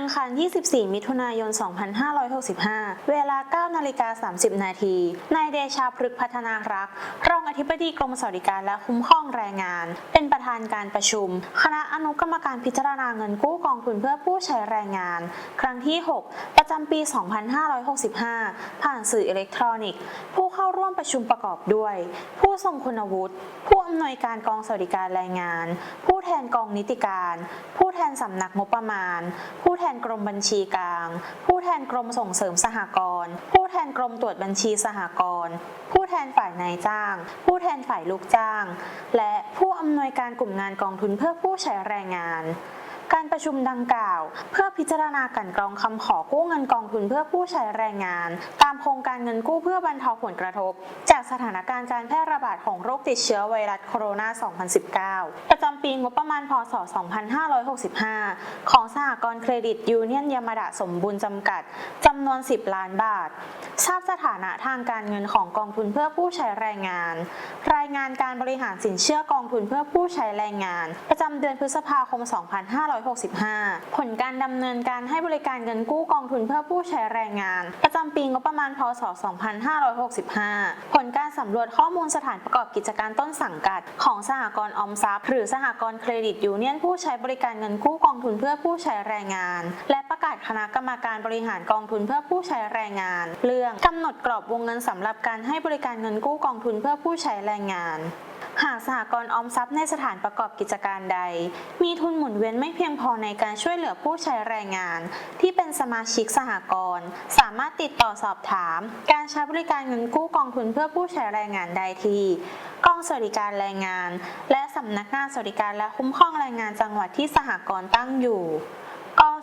ังคาร 24 มิถุนายน 2565 เวลา 9 นาฬิกา 30 นาที นายเดชาพฤกพัฒนารักษ์รองอธิบดีกรมสวัสดิการและคุ้มครองแรงงาน เป็นประธานการประชุม คณะอนุกรรมการพิจารณาเงินกู้กองทุนเพื่อผู้ใช้แรงงาน ครั้งที่ 6 ประจำปี 2565 ผ่านสื่ออิเล็กทรอนิกส์ ผู้เข้าร่วมประชุมประกอบด้วย ผู้ทรงคุณวุฒิผู้ อำนวยการกองสวัสดิการแรงงาน ผู้แทนกองนิติการ ผู้แทนสำนักงบประมาณ ผู้แทนกรมบัญชีกลาง ผู้แทนกรมส่งเสริมสหกรณ์ผู้แทนกรมตรวจบัญชีสหกรณ์ผู้แทนฝ่ายนายจ้าง ผู้แทนฝ่ายลูกจ้าง และผู้อำนวยการกลุ่มงานกองทุนเพื่อผู้ใช้แรงงาน การประชุมดังกล่าว เพื่อพิจารณากลันกรองคำขอกู้เงินกองทุนเพื่อผู้ใช้แรงงาน ตามโครงการเงินกู้เพื่อบรรเทาผลกระทบ จากสถานการณ์การแพร่ระบาดของโรคติดเชื้อไวรัสโคโรนา 2019 ประจำปีงบประมาณ พศ 2565 ของสหกรณ์เครดิตยูเนียนยามาดะสมบูรณ์จำกัดจำนวน 10 ล้านบาท ทราบสถานะทางการเงินของกองทุนเพื่อผู้ใช้แรงงาน รายงานการบริหารสินเชื่อกองทุนเพื่อผู้ใช้แรงงาน ประจำเดือนพฤษภาคม 2565ผลการดำเนินการให้บริการเงินกู้กองทุนเพื่อผู้ใช้แรงงาน ประจำปีงบประมาณพศ 2565 ผลการสำรวจข้อมูลสถานประกอบกิจการต้นสังกัด ของสหกรณ์ออมทรัพย์ หรือสหกรณ์เครดิตยูเนียนผู้ใช้บริการเงินกู้กองทุนเพื่อผู้ใช้แรงงาน และ ประกาศคณะกรรมการบริหารกองทุนเพื่อผู้ใช้แรงงาน เรื่องกำหนดกรอบวงเงินสำหรับการให้บริการเงินกู้กองทุนเพื่อผู้ใช้แรงงานหากสหกรณ์ออมทรัพย์ในสถานประกอบกิจการใด มีทุนหมุนเวียนไม่เพียงพอในการช่วยเหลือผู้ใช้แรงงาน ที่เป็นสมาชิกสหกรณ์สามารถติดต่อสอบถาม การใช้บริการเงินกู้กองทุนเพื่อผู้ใช้แรงงานได้ที่กองสวัสดิการแรงงาน และสำนักงานสวัสดิการและคุ้มครองแรงงานจังหวัดที่สหกรณ์ตั้งอยู่